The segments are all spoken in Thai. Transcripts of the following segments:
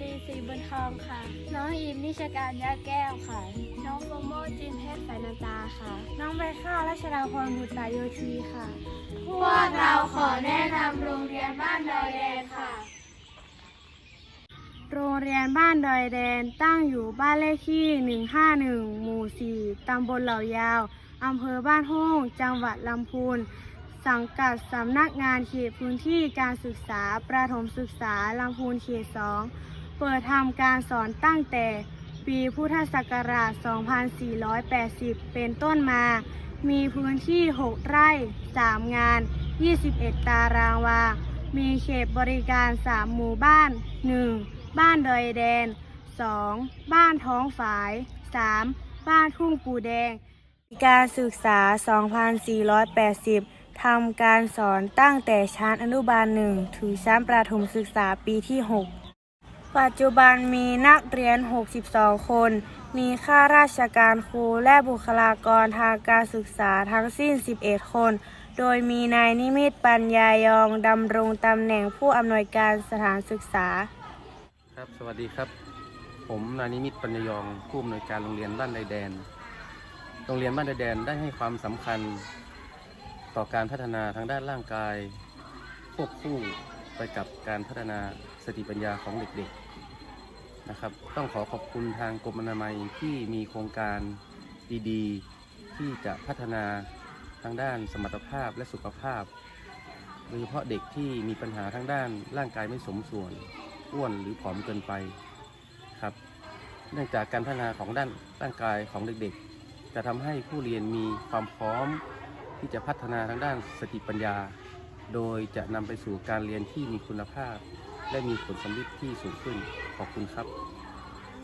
ดีศรีบุญทองค่ะ น้องอิมนิชการยาแก้วค่ะ น้องโฟโมจินเพชรสายนาตาค่ะ น้องใบข้าวรัชดาพรบุตรโยธีค่ะ พวกเราขอแนะนำโรงเรียนบ้านดอยแดงค่ะ โรงเรียนบ้านดอยแดนตั้งอยู่บ้านเลขที่ 151 หมู่ 4 ตำบลเหล่ายาว อำเภอบ้านโฮ่งจังหวัดลำพูนสังกัดสำนักงานเขตพื้นที่การศึกษา ประถมศึกษาลำพูนเขต2 เปิดทำการสอนตั้งแต่ปีพุทธศักราช 2480 เป็นต้นมา มีพื้นที่ 6 ไร่ 3 งาน 21 ตารางวา มีเขตบริการ 3 หมู่บ้าน 1. บ้านดอยแดน 2. บ้านท้องฝาย 3. บ้านทุ่งปูแดง การศึกษา 2480 ทำการสอนตั้งแต่ชั้นอนุบาล 1 ถึงชั้นประถมศึกษาปีที่ 6 ปัจจุบันมีนักเรียน 62 คน มีข้าราชการครูและบุคลากรทางการศึกษาทั้งสิ้น 11 คน โดยมีนายนิมิตปัญญายองดำรงตำแหน่งผู้อำนวยการสถานศึกษา ครับ สวัสดีครับ ผมนายนิมิตปัญญายองผู้อำนวยการโรงเรียนบ้านไดแดน โรงเรียนบ้านไดแดนได้ให้ความสำคัญ ต่อการพัฒนาทางด้านร่างกายควบคู่ไปกับการพัฒนาสติปัญญาของเด็กๆ นะครับ ต้องขอขอบคุณทางกรมอนามัยที่มีโครงการดีๆ ที่จะพัฒนาทางด้านสมรรถภาพและสุขภาพ โดยเฉพาะเด็กที่มีปัญหาทางด้านร่างกายไม่สมส่วน อ้วนหรือผอมเกินไปครับ เนื่องจากการพัฒนาของด้านร่างกายของเด็กๆ จะทำให้ผู้เรียนมีความพร้อมที่จะพัฒนาทางด้านสติปัญญา โดยจะนำไปสู่การเรียนที่มีคุณภาพ และมีผลสำลิดที่สูงขึ้นขอบคุณครับ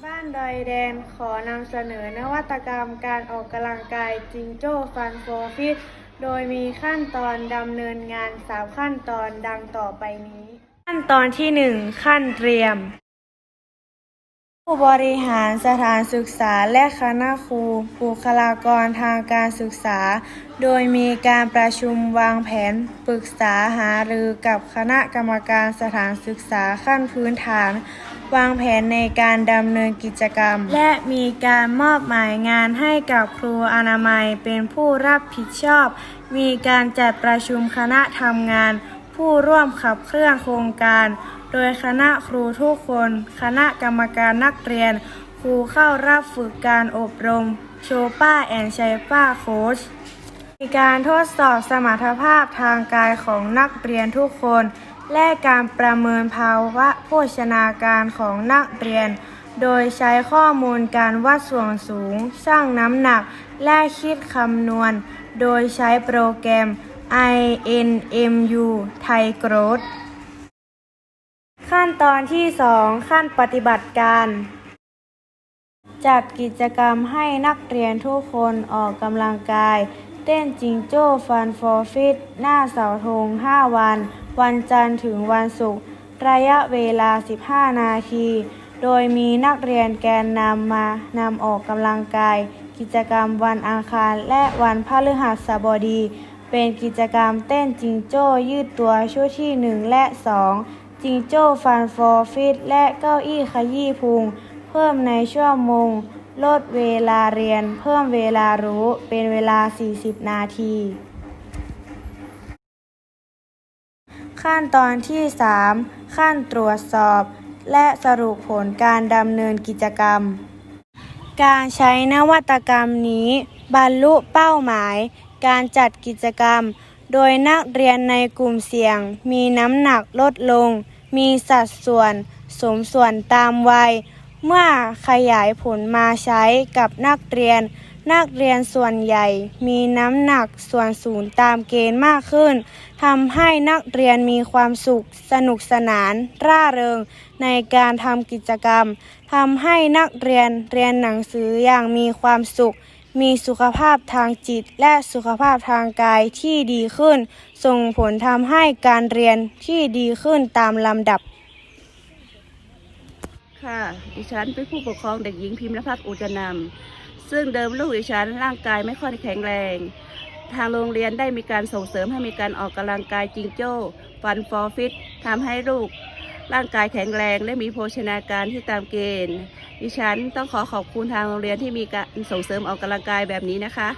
บ้านดอยแดนขอนำเสนอนวัตกรรมการออกกำลังกายจิงโจ้ฟันโฟฟิตโดยมีขั้นตอนดำเนินงานสามขั้นตอนดังต่อไปนี้ ขั้นตอนที่หนึ่งขั้นเตรียม ผู้บริหารสถานศึกษาและคณะครูบุคลากรทางการศึกษา โดยมีการประชุมวางแผนปรึกษาหารือกับคณะกรรมการสถานศึกษาขั้นพื้นฐาน วางแผนในการดำเนินกิจกรรม และมีการมอบหมายงานให้กับครูอนามัยเป็นผู้รับผิดชอบ มีการจัดประชุมคณะทำงาน ผู้ร่วมขับเคลื่อนโครงการ โดยคณะครูทุกคน คณะกรรมการนักเรียน ครูเข้ารับฝึกการอบรม โชป้าแอนชัยป้าโค้ชมีการทดสอบสมรรถภาพทางกายของนักเรียนทุกคน และการประเมินภาวะโภชนาการของนักเรียน โดยใช้ข้อมูลการวัดส่วนสูงชั่งน้ำหนัก และคิดคำนวณ โดยใช้โปรแกรม INMU ไทยโกรด ตอนที่ 2 ขั้นปฏิบัติการ จัดกิจกรรมให้นักเรียนทุกคนออกกำลังกาย เต้นจิงโจ้ฟันฟอร์ฟิต หน้าเสาธง 5 วัน วันจันทร์ถึงวันศุกร์ระยะเวลา 15 นาที โดยมีนักเรียนแกนนำมานำออกกำลังกาย กิจกรรมวันอังคารและวันพฤหัสบดี เป็นกิจกรรมเต้นจิงโจ้ยืดตัวชุดที่ 1 และ 2 จิงโจ้ฟันฟอร์ฟิตและเก้าอี้ขยี้พุง เพิ่มในชั่วโมง ลดเวลาเรียน เพิ่มเวลารู้เป็นเวลา 40 นาที ขั้นตอนที่ 3 ขั้นตรวจสอบ และสรุปผลการดำเนินกิจกรรม การใช้นวัตกรรมนี้ บรรลุเป้าหมาย การจัดกิจกรรม โดยนักเรียนในกลุ่มเสี่ยง มีน้ำหนักลดลง มีสัดส่วนสมส่วนตามวัย เมื่อขยายผลมาใช้กับนักเรียน นักเรียนส่วนใหญ่ มีน้ำหนักส่วนสูงตามเกณฑ์มากขึ้นทำให้นักเรียนมีความสุข สนุกสนาน ร่าเริง ในการทำกิจกรรมทำให้นักเรียนเรียนหนังสืออย่างมีความสุข มีสุขภาพทางจิตและสุขภาพทางกายที่ดีขึ้น ส่งผลทำให้การเรียนที่ดีขึ้นตามลำดับ ค่ะ ดิฉันเป็นผู้ปกครองเด็กหญิงพิมพ์พัฒน์อุจนำซึ่งเดิมลูกดิฉันร่างกายไม่ค่อยแข็งแรง ทางโรงเรียนได้มีการส่งเสริมให้มีการออกกำลังกายจริงโจ้ฟันฟอร์ฟิตทำให้ลูกร่างกายแข็งแรงและมีโภชนาการที่ตามเกณฑ์ ดิฉันต้องขอขอบคุณทางโรงเรียนที่มีการส่งเสริมออกกำลังกายแบบนี้นะคะ